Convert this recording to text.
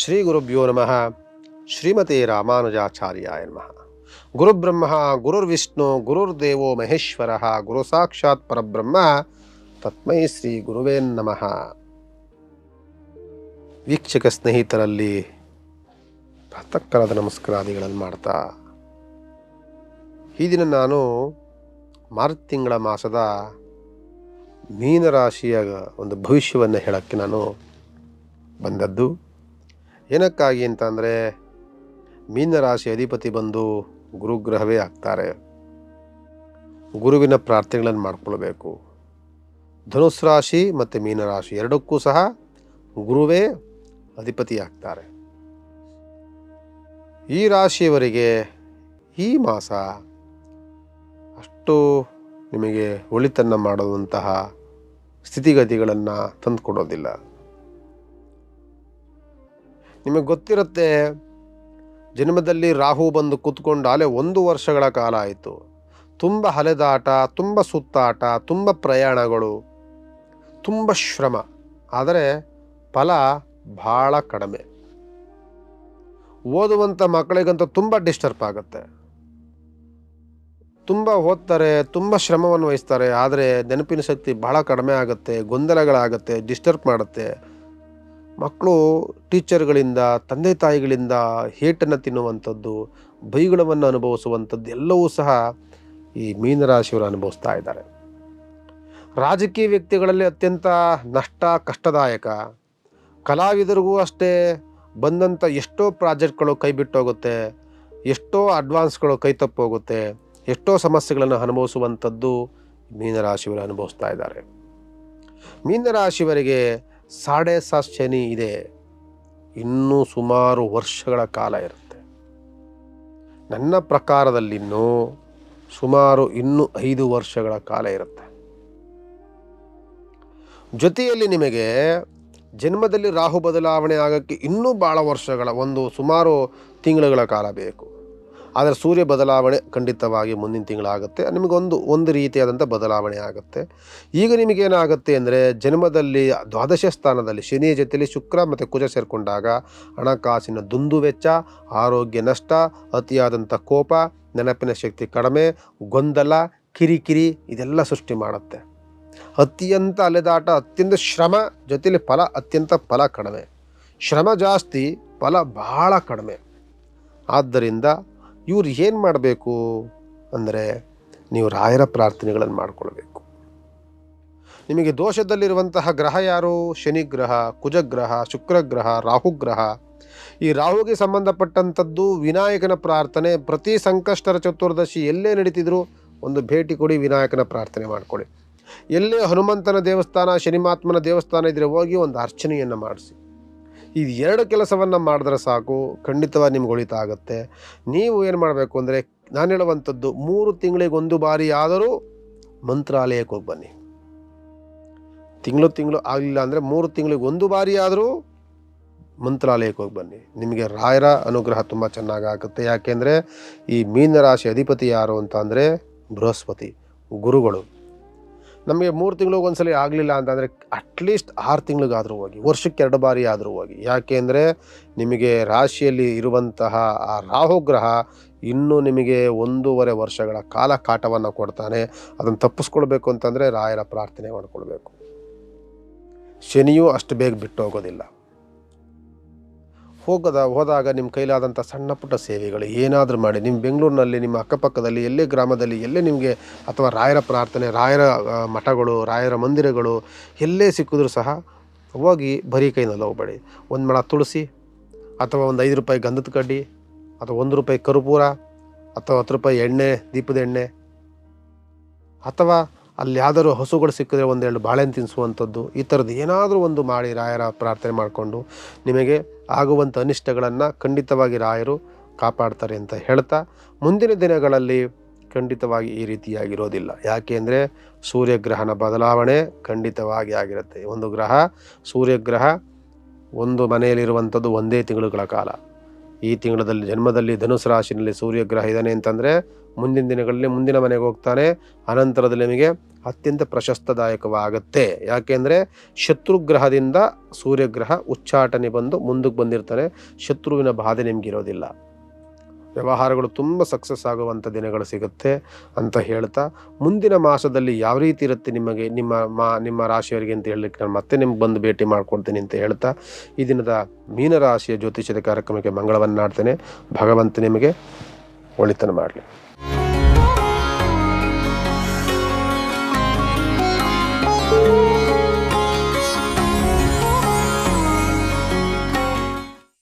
ಶ್ರೀ ಗುರುಭ್ಯೋ ನಮಃ. ಶ್ರೀಮತಿ ರಾಮಾನುಜಾಚಾರ್ಯಾಯ ನಮಃ. ಗುರುಬ್ರಹ್ಮ, ಗುರುರ್ವಿಷ್ಣು, ಗುರುರ್ದೇವೋ ಮಹೇಶ್ವರ, ಗುರು ಸಾಕ್ಷಾತ್ ಪರಬ್ರಹ್ಮ, ತತ್ಮೈ ಶ್ರೀ ಗುರುವೇ ನಮಃ. ವೀಕ್ಷಕ ಸ್ನೇಹಿತರಲ್ಲಿ ಪ್ರಾತಃಕಾಲದ ನಮಸ್ಕಾರಾದಿಗಳನ್ನು ಮಾಡ್ತಾ, ಈ ದಿನ ನಾನು ಮಾರ್ಚ್ ತಿಂಗಳ ಮಾಸದ ಮೀನರಾಶಿಯ ಒಂದು ಭವಿಷ್ಯವನ್ನು ಹೇಳೋಕ್ಕೆ ನಾನು ಬಂದದ್ದು. ಏನಕ್ಕಾಗಿ ಅಂತಂದರೆ ಮೀನರಾಶಿ ಅಧಿಪತಿ ಬಂದು ಗುರುಗ್ರಹವೇ ಆಗ್ತಾರೆ. ಗುರುವಿನ ಪ್ರಾರ್ಥನೆಗಳನ್ನು ಮಾಡಿಕೊಳ್ಬೇಕು. ಧನುಸ್ ರಾಶಿ ಮತ್ತು ಮೀನರಾಶಿ ಎರಡಕ್ಕೂ ಸಹ ಗುರುವೇ ಅಧಿಪತಿ ಆಗ್ತಾರೆ. ಈ ರಾಶಿಯವರಿಗೆ ಈ ಮಾಸ ಅಷ್ಟು ನಿಮಗೆ ಒಳಿತನ್ನು ಮಾಡುವಂತಹ ಸ್ಥಿತಿಗತಿಗಳನ್ನು ತಂದುಕೊಡೋದಿಲ್ಲ. ನಿಮಗೆ ಗೊತ್ತಿರುತ್ತೆ, ಜನ್ಮದಲ್ಲಿ ರಾಹು ಬಂದು ಕೂತ್ಕೊಂಡು ಅಲೆ ಒಂದು ವರ್ಷಗಳ ಕಾಲ ಆಯಿತು. ತುಂಬ ಹಲೆದಾಟ ತುಂಬ ಸುತ್ತಾಟ, ತುಂಬ ಪ್ರಯಾಣಗಳು, ತುಂಬ ಶ್ರಮ. ಆದರೆ ಫಲ ಭಾಳ ಕಡಿಮೆ. ಓದುವಂಥ ಮಕ್ಕಳಿಗಂತೂ ತುಂಬ ಡಿಸ್ಟರ್ಬ್ ಆಗುತ್ತೆ. ತುಂಬ ಓದ್ತಾರೆ, ತುಂಬ ಶ್ರಮವನ್ನು ವಹಿಸ್ತಾರೆ, ಆದರೆ ನೆನಪಿನ ಶಕ್ತಿ ಬಹಳ ಕಡಿಮೆ ಆಗುತ್ತೆ, ಗೊಂದಲಗಳಾಗುತ್ತೆ, ಡಿಸ್ಟರ್ಬ್ ಮಾಡುತ್ತೆ. ಮಕ್ಕಳು ಟೀಚರ್ಗಳಿಂದ, ತಂದೆ ತಾಯಿಗಳಿಂದ ಹೇಟನ್ನು ತಿನ್ನುವಂಥದ್ದು ಬೈಗುಳವನ್ನು ಅನುಭವಿಸುವಂಥದ್ದು ಎಲ್ಲವೂ ಸಹ ಈ ಮೀನರಾಶಿಯವರು ಅನುಭವಿಸ್ತಾ ಇದ್ದಾರೆ. ರಾಜಕೀಯ ವ್ಯಕ್ತಿಗಳಲ್ಲಿ ಅತ್ಯಂತ ನಷ್ಟ, ಕಷ್ಟದಾಯಕ. ಕಲಾವಿದರಿಗೂ ಅಷ್ಟೇ ಬಂದಂಥ ಎಷ್ಟೋ ಪ್ರಾಜೆಕ್ಟ್ಗಳು ಕೈ ಬಿಟ್ಟೋಗುತ್ತೆ ಎಷ್ಟೋ ಅಡ್ವಾನ್ಸ್ಗಳು ಕೈ ತಪ್ಪೋಗುತ್ತೆ ಎಷ್ಟೋ ಸಮಸ್ಯೆಗಳನ್ನು ಅನುಭವಿಸುವಂಥದ್ದು ಮೀನರಾಶಿಯವರು ಅನುಭವಿಸ್ತಾ ಇದ್ದಾರೆ. ಮೀನರಾಶಿಯವರಿಗೆ ಸಾಡೆ ಸಾ ಶನಿ ಇದೆ. ಇನ್ನೂ ಸುಮಾರು ವರ್ಷಗಳ ಕಾಲ ಇರುತ್ತೆ. ನನ್ನ ಪ್ರಕಾರದಲ್ಲಿನ್ನೂ ಸುಮಾರು ಇನ್ನೂ ಐದು ವರ್ಷಗಳ ಕಾಲ ಇರುತ್ತೆ. ಜೊತೆಯಲ್ಲಿ ನಿಮಗೆ ಜನ್ಮದಲ್ಲಿ ರಾಹು ಬದಲಾವಣೆ ಆಗೋಕ್ಕೆ ಇನ್ನೂ ಭಾಳ ವರ್ಷಗಳ, ಒಂದು ಸುಮಾರು ತಿಂಗಳುಗಳ ಕಾಲ ಬೇಕು. ಆದರೆ ಸೂರ್ಯ ಬದಲಾವಣೆ ಖಂಡಿತವಾಗಿ ಮುಂದಿನ ತಿಂಗಳಾಗುತ್ತೆ. ನಿಮಗೊಂದು, ಒಂದು ರೀತಿಯಾದಂಥ ಬದಲಾವಣೆ ಆಗುತ್ತೆ. ಈಗ ನಿಮಗೇನಾಗುತ್ತೆ ಅಂದರೆ ಜನ್ಮದಲ್ಲಿ ದ್ವಾದಶ ಸ್ಥಾನದಲ್ಲಿ ಶನಿಯ ಜೊತೆಯಲ್ಲಿ ಶುಕ್ರ ಮತ್ತು ಕುಜ ಸೇರಿಕೊಂಡಾಗ ಹಣಕಾಸಿನ ದುಂದು ವೆಚ್ಚ, ಆರೋಗ್ಯ ನಷ್ಟ, ಅತಿಯಾದಂಥ ಕೋಪ, ನೆನಪಿನ ಶಕ್ತಿ ಕಡಿಮೆ, ಗೊಂದಲ, ಕಿರಿಕಿರಿ ಇದೆಲ್ಲ ಸೃಷ್ಟಿ ಮಾಡುತ್ತೆ. ಅತ್ಯಂತ ಅಲೆದಾಟ, ಅತ್ಯಂತ ಶ್ರಮ ಜೊತೆಯಲ್ಲಿ ಫಲ, ಅತ್ಯಂತ ಫಲ ಕಡಿಮೆ. ಶ್ರಮ ಜಾಸ್ತಿ, ಫಲ ಬಹಳ ಕಡಿಮೆ. ಆದ್ದರಿಂದ ಇವ್ರು ಏನು ಮಾಡಬೇಕು ಅಂದರೆ ನೀವು ರಾಯರ ಪ್ರಾರ್ಥನೆಗಳನ್ನು ಮಾಡಿಕೊಳ್ಬೇಕು. ನಿಮಗೆ ದೋಷದಲ್ಲಿರುವಂತಹ ಗ್ರಹ ಯಾರು? ಶನಿಗ್ರಹ ಕುಜಗ್ರಹ, ಶುಕ್ರಗ್ರಹ, ರಾಹುಗ್ರಹ. ಈ ರಾಹುಗೆ ಸಂಬಂಧಪಟ್ಟಂಥದ್ದು ವಿನಾಯಕನ ಪ್ರಾರ್ಥನೆ. ಪ್ರತಿ ಸಂಕಷ್ಟರ ಚತುರ್ದಶಿ ಎಲ್ಲೇ ನಡೀತಿದ್ರು ಒಂದು ಭೇಟಿ ಕೊಡಿ, ವಿನಾಯಕನ ಪ್ರಾರ್ಥನೆ ಮಾಡಿಕೊಳ್ಳಿ ಎಲ್ಲೇ ಹನುಮಂತನ ದೇವಸ್ಥಾನ, ಶನಿಮಾತ್ಮನ ದೇವಸ್ಥಾನ ಇದ್ದರೆ ಹೋಗಿ ಒಂದು ಅರ್ಚನೆಯನ್ನು ಮಾಡಿಸಿ. ಈ ಎರಡು ಕೆಲಸವನ್ನು ಮಾಡಿದ್ರೆ ಸಾಕು, ಖಂಡಿತವಾಗಿ ನಿಮ್ಗೆ ಉಳಿತ ಆಗುತ್ತೆ. ನೀವು ಏನು ಮಾಡಬೇಕು ಅಂದರೆ, ನಾನು ಹೇಳುವಂಥದ್ದು, ಮೂರು ತಿಂಗಳಿಗೆ ಒಂದು ಬಾರಿ ಆದರೂ ಮಂತ್ರಾಲಯಕ್ಕೆ ಹೋಗಿ ಬನ್ನಿ. ತಿಂಗಳು ತಿಂಗಳು ಆಗಲಿಲ್ಲ ಅಂದರೆ ಮೂರು ತಿಂಗಳಿಗೆ ಒಂದು ಬಾರಿ ಆದರೂ ಮಂತ್ರಾಲಯಕ್ಕೆ ಹೋಗಿ ಬನ್ನಿ. ನಿಮಗೆ ರಾಯರ ಅನುಗ್ರಹ ತುಂಬ ಚೆನ್ನಾಗಿ ಆಗುತ್ತೆ. ಯಾಕೆಂದರೆ ಈ ಮೀನರಾಶಿ ಅಧಿಪತಿ ಯಾರು ಅಂತ ಅಂದರೆ ಬೃಹಸ್ಪತಿ, ಗುರುಗಳು. ನಮಗೆ ಮೂರು ತಿಂಗಳಿಗೆ ಒಂದ್ಸಲ ಆಗಲಿಲ್ಲ ಅಂತಂದರೆ ಅಟ್ಲೀಸ್ಟ್ ಆರು ತಿಂಗಳಿಗಾದರೂ ಹೋಗಿ, ವರ್ಷಕ್ಕೆ ಎರಡು ಬಾರಿ ಆದರೂ ಹೋಗಿ. ಯಾಕೆ ಅಂದರೆ ನಿಮಗೆ ರಾಶಿಯಲ್ಲಿ ಇರುವಂತಹ ಆ ರಾಹುಗ್ರಹ ಇನ್ನೂ ನಿಮಗೆ ಒಂದೂವರೆ ವರ್ಷಗಳ ಕಾಲ ಕಾಟವನ್ನು ಕೊಡ್ತಾನೆ. ಅದನ್ನು ತಪ್ಪಿಸ್ಕೊಳ್ಬೇಕು ಅಂತಂದರೆ ರಾಯರ ಪ್ರಾರ್ಥನೆ ಮಾಡಿಕೊಳ್ಬೇಕು. ಶನಿಯೂ ಅಷ್ಟು ಬೇಗ ಬಿಟ್ಟು ಹೋಗೋದಿಲ್ಲ. ಹೋಗದ ಹೋದಾಗ ನಿಮ್ಮ ಕೈಲಾದಂಥ ಸಣ್ಣ ಪುಟ್ಟ ಸೇವೆಗಳು ಏನಾದರೂ ಮಾಡಿ, ನಿಮ್ಮ ಬೆಂಗಳೂರಿನಲ್ಲಿ, ನಿಮ್ಮ ಅಕ್ಕಪಕ್ಕದಲ್ಲಿ, ಎಲ್ಲೇ ಗ್ರಾಮದಲ್ಲಿ, ಎಲ್ಲೇ ನಿಮಗೆ ಅಥವಾ ರಾಯರ ಪ್ರಾರ್ಥನೆ, ರಾಯರ ಮಠಗಳು, ರಾಯರ ಮಂದಿರಗಳು, ಎಲ್ಲೇ ಸಿಕ್ಕಿದ್ರೂ ಸಹ ಹೋಗಿ ಬರೀ ಕೈನಲ್ಲಿ ಹೋಗ್ಬೇಡಿ. ಒಂದು ಮಳ ತುಳಸಿ ಅಥವಾ ಒಂದು ಐದು ರೂಪಾಯಿ ಗಂಧದ ಕಡ್ಡಿ ಅಥವಾ ಒಂದು ರೂಪಾಯಿ ಕರ್ಪೂರ ಅಥವಾ ಹತ್ತು ರೂಪಾಯಿ ಎಣ್ಣೆ, ದೀಪದ ಎಣ್ಣೆ ಅಥವಾ ಅಲ್ಲಿ ಯಾವ್ದಾದ್ರು ಹಸುಗಳು ಸಿಕ್ಕಿದ್ರೆ ಒಂದೆರಡು ಬಾಳೆಹಣ್ಣು ತಿನ್ನಿಸುವಂಥದ್ದು, ಈ ಥರದ್ದು ಏನಾದರೂ ಒಂದು ಮಾಡಿ ರಾಯರ ಪ್ರಾರ್ಥನೆ ಮಾಡಿಕೊಂಡು ನಿಮಗೆ ಆಗುವಂಥ ಅನಿಷ್ಟಗಳನ್ನು ಖಂಡಿತವಾಗಿ ರಾಯರು ಕಾಪಾಡ್ತಾರೆ ಅಂತ ಹೇಳ್ತಾ, ಮುಂದಿನ ದಿನಗಳಲ್ಲಿ ಖಂಡಿತವಾಗಿ ಈ ರೀತಿಯಾಗಿರೋದಿಲ್ಲ. ಯಾಕೆ ಅಂದರೆ ಸೂರ್ಯಗ್ರಹಣ ಬದಲಾವಣೆ ಖಂಡಿತವಾಗಿ ಆಗಿರುತ್ತೆ. ಒಂದು ಗ್ರಹ ಸೂರ್ಯಗ್ರಹ ಒಂದು ಮನೆಯಲ್ಲಿರುವಂಥದ್ದು ಒಂದೇ ತಿಂಗಳುಗಳ ಕಾಲ. ಈ ತಿಂಗಳಲ್ಲಿ ಜನ್ಮದಲ್ಲಿ ಧನುಸು ರಾಶಿನಲ್ಲಿ ಸೂರ್ಯಗ್ರಹ ಇದ್ದಾನೆ ಅಂತಂದರೆ ಮುಂದಿನ ದಿನಗಳಲ್ಲಿ ಮುಂದಿನ ಮನೆಗೆ ಹೋಗ್ತಾನೆ. ಅನಂತರದಲ್ಲಿ ನಿಮಗೆ ಅತ್ಯಂತ ಪ್ರಶಸ್ತದಾಯಕವಾಗುತ್ತೆ. ಯಾಕೆಂದರೆ ಶತ್ರುಗ್ರಹದಿಂದ ಸೂರ್ಯಗ್ರಹ ಉಚ್ಚಾಟನೆ ಬಂದು ಮುಂದಕ್ಕೆ ಬಂದಿರ್ತಾನೆ. ಶತ್ರುವಿನ ಬಾಧೆ ನಿಮಗಿರೋದಿಲ್ಲ ವ್ಯವಹಾರಗಳು ತುಂಬ ಸಕ್ಸಸ್ ಆಗುವಂಥ ದಿನಗಳು ಸಿಗುತ್ತೆ ಅಂತ ಹೇಳ್ತಾ, ಮುಂದಿನ ಮಾಸದಲ್ಲಿ ಯಾವ ರೀತಿ ಇರುತ್ತೆ ನಿಮಗೆ, ನಿಮ್ಮ ಮಾ, ನಿಮ್ಮ ರಾಶಿಯವರಿಗೆ ಅಂತ ಹೇಳಲಿಕ್ಕೆ ನಾನು ಮತ್ತೆ ನಿಮ್ಗೆ ಬಂದು ಭೇಟಿ ಮಾಡ್ಕೊಡ್ತೀನಿ ಅಂತ ಹೇಳ್ತಾ, ಈ ದಿನದ ಮೀನರಾಶಿಯ ಜ್ಯೋತಿಷ್ಯದ ಕಾರ್ಯಕ್ರಮಕ್ಕೆ ಮಂಗಳವನ್ನಾಡ್ತೇನೆ. ಭಗವಂತ ನಿಮಗೆ ಒಳಿತನ ಮಾಡಲಿ.